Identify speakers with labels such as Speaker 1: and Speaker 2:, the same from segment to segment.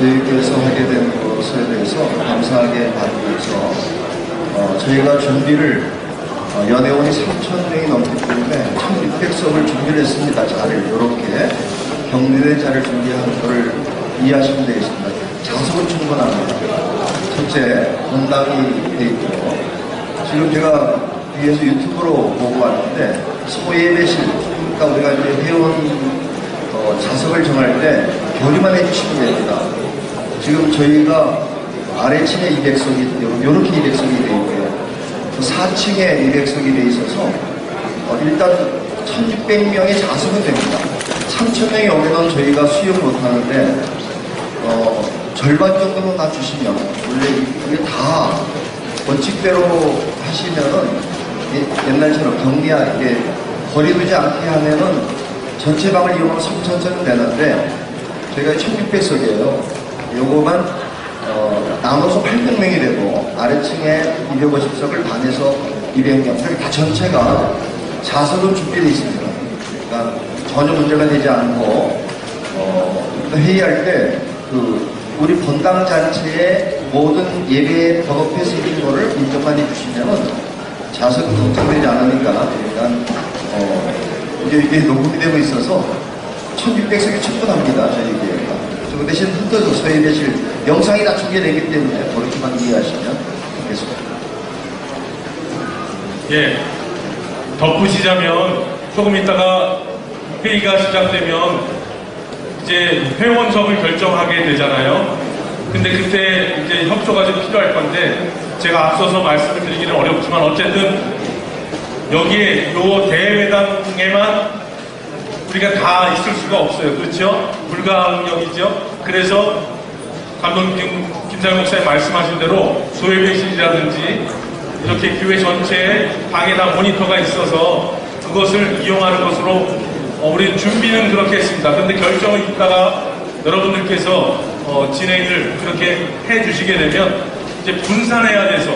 Speaker 1: 저희께서 하게 된 것에 대해서 감사하게 받으면서 어, 저희가 준비를 어, 연회원이 3,000명이 넘기 때문에 1,600석을 준비를 했습니다. 자를 이렇게 격리된 자를 준비하는 것을 이해하시면 되겠습니다. 자석은 충분합니다. 첫째, 본당이 돼 있고 지금 제가 위에서 유튜브로 보고 왔는데 소예배실 그러니까 우리가 이제 회원 어, 자석을 정할 때 교류만 해주시면 됩니다. 지금 저희가 아래층에 200석이 이렇게 200석이 돼 있고요. 4층에 200석이 돼 있어서 어, 일단 1,600명의 자석은 됩니다. 3,000명이 오면 저희가 수용 못하는데 어, 절반 정도만 놔주시면 원래 이게 다 원칙대로 하시면은 예- 옛날처럼 격리야 이게 거리 두지 않게 하면은 전체 방을 이용하면 3,000석은 되는데 저희가 1,600석이에요. 요거만 어, 나눠서 800명이 되고 아래층에 250석을 반에서 200명 그러니까 다 전체가 자석은 준비되어 있습니다. 그러니까 전혀 문제가 되지 않고 어, 회의할 때 그 우리 본당 잔치의 모든 예배 번호표에서 있는 거를 인정만 해주시면은 자석은 걱정되지 않으니까 일단 어, 이게, 이게 녹음이 되고 있어서 1600석이 충분합니다 저희 그 대신 흩어져 서예배실 영상이 다 중계되기 때문에 그렇게만 이해하시면 좋겠습니다
Speaker 2: 예, 덧붙이자면 조금 있다가 회의가 시작되면 이제 회원석을 결정하게 되잖아요. 근데 그때 이제 협조가 좀 필요할 건데 제가 앞서서 말씀을 드리기는 어렵지만 어쨌든 여기에 요 대회당에만 우리가 다 있을 수가 없어요. 그렇죠? 불가항력이죠. 그래서 감독님 김- 김사영 목사님 말씀하신 대로 소외배실이라든지 이렇게 교회 전체에 방에다 모니터가 있어서 그것을 이용하는 것으로 어, 우리 준비는 그렇게 했습니다. 그런데 결정을 이따가 여러분들께서 어, 진행을 그렇게 해 주시게 되면 이제 분산해야 돼서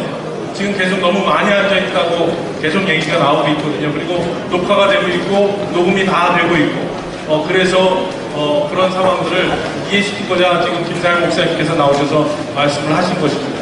Speaker 2: 지금 계속 너무 많이 앉아 있다고 계속 얘기가 나오고 있거든요. 그리고 녹화가 되고 있고 녹음이 다 되고 있고 어, 그래서 어, 그런 상황들을 이해시키고자 지금 김사영 목사님께서 나오셔서 말씀을 하신 것입니다.